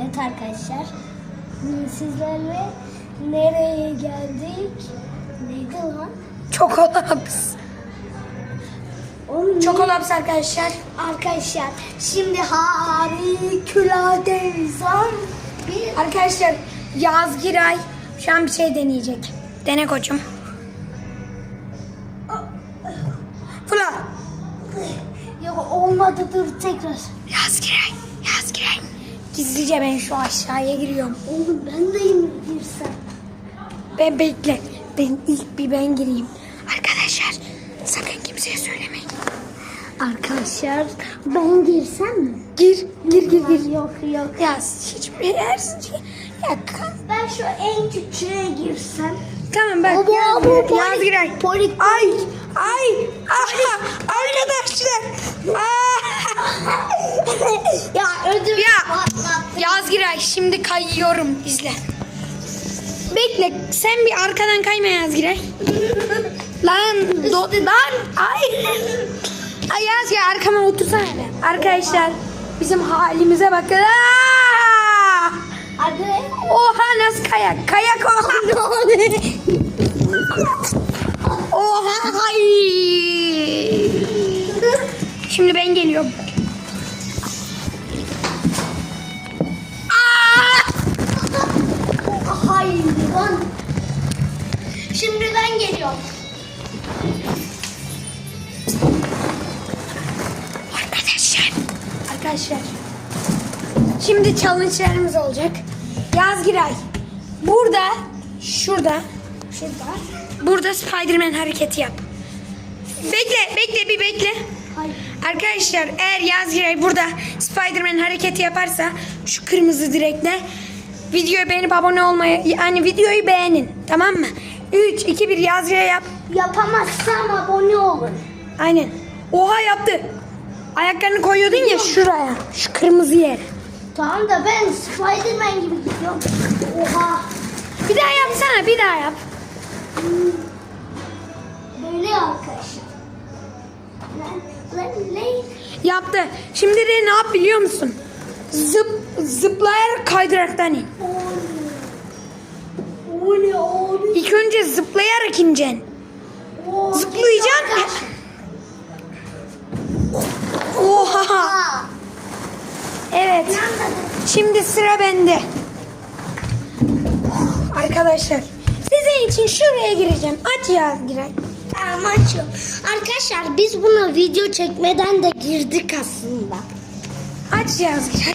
Evet arkadaşlar. Sizlerle nereye geldik? Neydi lan? Çokolaps. Oğlum, Çokolaps arkadaşlar. Arkadaşlar şimdi harikulades var. Bir Arkadaşlar Yaz Giray şu an bir şey deneyecek. Dene koçum. Fırla. yok olmadı dur tekrar. Yaz Giray. Gizlice ben şu aşağıya giriyorum. Oğlum ben de girsem. Ben bekle. Ben ilk bir ben gireyim. Arkadaşlar sakın kimseye söylemeyin. Arkadaşlar ben girsem mi? Gir, gir, gir, gir. Yok yok. Ya hiçbir şey. Ya kan- Ben şu en küçüğe girsem. Tamam bak. Baba, Yaz, bu polik- Yaz Giray. polik- Ay, ay, aha, arkadaşlar. Aa. ya. Giray şimdi kayıyorum izle. Bekle sen bir arkadan kayma Yaz Giray. Lan do, lan ay. Ay Yaz Giray arkama otursana. Arkadaşlar bizim halimize bakın. Aa! Oha nasıl kayak? Kayak oha. Oha ay. Şimdi ben geliyorum. Şimdi ben geliyorum. Arkadaşlar. Arkadaşlar. Şimdi challenge'larımız olacak. Yaz Giray. Burada, şurada, şurada. Burada Spider-Man hareketi yap. Bekle, bekle bir bekle. Hayır. Arkadaşlar eğer Yaz Giray burada Spider-Man hareketi yaparsa şu kırmızı direkle videoyu beğenip abone olmayı yani videoyu beğenin tamam mı? 3, 2, 1 Yaz Giray yap. Yapamazsam abone olun. Aynen. Oha yaptı. Ayaklarını koyuyordun ya şuraya. Şu kırmızı yer. Tamam da ben Spiderman gibi gidiyorum. Oha. Bir daha yapsana bir daha yap. Böyle arkadaşlar. Lan lan lan. Yaptı. Şimdi de ne yap biliyor musun? Zıp, zıplayarak kaydıraktan in. O ne abi? İlk önce zıplayarak ineceksin. Zıplayacaksın. Oha. Evet. Şimdi sıra bende. Arkadaşlar sizin için şuraya gireceğim. Aç ya Giray. Tamam açıyorum. Arkadaşlar biz buna video çekmeden de girdik aslında. Aç Yaz Giray.